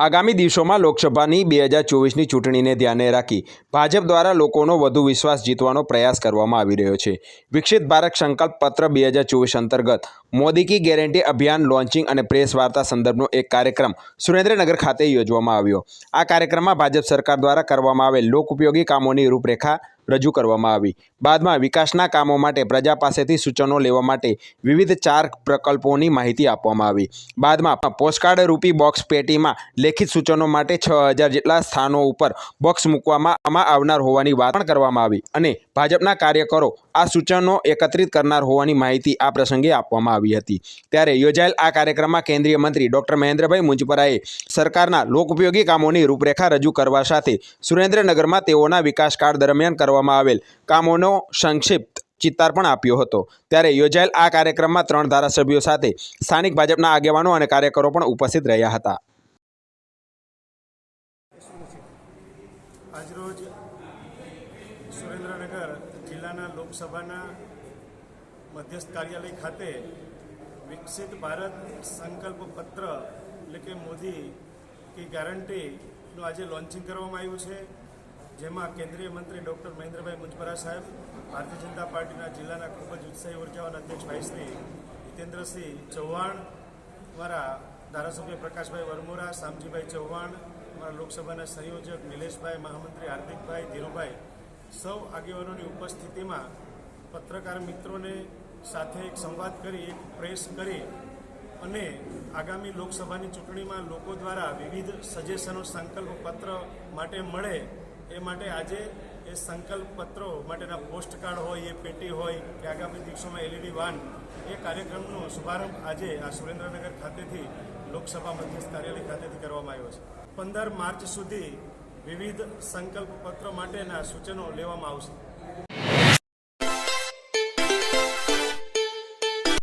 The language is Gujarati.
આગામી દિવસોમાં લોકસભાની બે હજાર ચોવીસની ચૂંટણીને ધ્યાને રાખી ભાજપ દ્વારા લોકોનો વધુ વિશ્વાસ જીતવાનો પ્રયાસ કરવામાં આવી રહ્યો છે. વિકસિત ભારત સંકલ્પ પત્ર બે હજાર ચોવીસ અંતર્ગત મોદી કી ગેરંટી અભિયાન લોન્ચિંગ અને પ્રેસ વાર્તા સંદર્ભનો એક કાર્યક્રમ સુરેન્દ્રનગર ખાતે યોજવામાં આવ્યો. આ કાર્યક્રમમાં ભાજપ સરકાર દ્વારા કરવામાં આવેલ લોક ઉપયોગી કામોની રૂપરેખા રજૂ કરવામાં આવી. બાદમાં વિકાસના કામો માટે પ્રજા પાસેથી સૂચનો લેવા માટે વિવિધ ચાર પ્રકલ્પોની માહિતી આપવામાં આવી. બાદમાં પોસ્ટકાર્ડ રૂપી બોક્સ પેટીમાં લેખિત સૂચનો માટે છ હજાર જેટલા સ્થાનો ઉપર બોક્સ મૂકવામાં આવનાર હોવાની વાત પણ કરવામાં આવી અને ભાજપના કાર્યકરો આ સૂચનો એકત્રિત કરનાર હોવાની માહિતી આ પ્રસંગે આપવામાં આવી હતી. ત્યારે યોજાયેલ આ કાર્યક્રમમાં કેન્દ્રીય મંત્રી ડોક્ટર મહેન્દ્રભાઈ મુંજપરાએ સરકારના લોકોપયોગી કામોની રૂપરેખા રજૂ કરવા સાથે સુરેન્દ્રનગરમાં તેઓના વિકાસકાળ દરમિયાન કરવામાં આવેલ કામોનો સંક્ષિપ્ત ચિત્તાર પણ આપ્યો હતો. ત્યારે યોજાયેલ આ કાર્યક્રમમાં ત્રણ ધારાસભ્યો સાથે સ્થાનિક ભાજપના આગેવાનો અને કાર્યકરો પણ ઉપસ્થિત રહ્યા હતા. આજરોજ સુરેન્દ્રનગર જિલ્લાના લોકસભાના મધ્યસ્થ કાર્યાલય ખાતે વિકસિત ભારત સંકલ્પ પત્ર, એટલે કે મોદી કે ગેરંટીનું આજે લોન્ચિંગ કરવામાં આવ્યું છે. જેમાં કેન્દ્રીય મંત્રી ડૉક્ટર મહેન્દ્રભાઈ મુંજપરા સાહેબ, ભારતીય જનતા પાર્ટીના જિલ્લાના ખૂબ જ ઉત્સાહી ઉર્જાવાન અધ્યક્ષ ભાઈશ્રી જીતેન્દ્રસિંહ ચૌહાણ મારા ધારાસભ્ય પ્રકાશભાઈ વરમોરા, શામજીભાઈ ચૌહાણ, અમારા લોકસભાના સંયોજક નિલેશભાઈ, મહામંત્રી હાર્દિકભાઈ ધીરુભાઈ સૌ આગેવાનોની ઉપસ્થિતિમાં પત્રકાર મિત્રોને સાથે એક સંવાદ કરી, એક પ્રેસ કરી અને આગામી લોકસભાની ચૂંટણીમાં લોકો દ્વારા વિવિધ સજેશનો સંકલ્પ પત્ર માટે મળે એ માટે આજે એ સંકલ્પ પત્રો માટેના પોસ્ટ કાર્ડ હોય, એ પેટી હોય કે આગામી દિવસોમાં એલઈડી વાન, એ કાર્યક્રમનો શુભારંભ આજે આ સુરેન્દ્રનગર ખાતેથી લોકસભા મધ્યસ્થ કાર્યાલય ખાતેથી કરવામાં આવ્યો છે. પંદર માર્ચ સુધી વિવિધ સંકલ્પ પત્ર માટેના સૂચનો લેવામાં આવશે.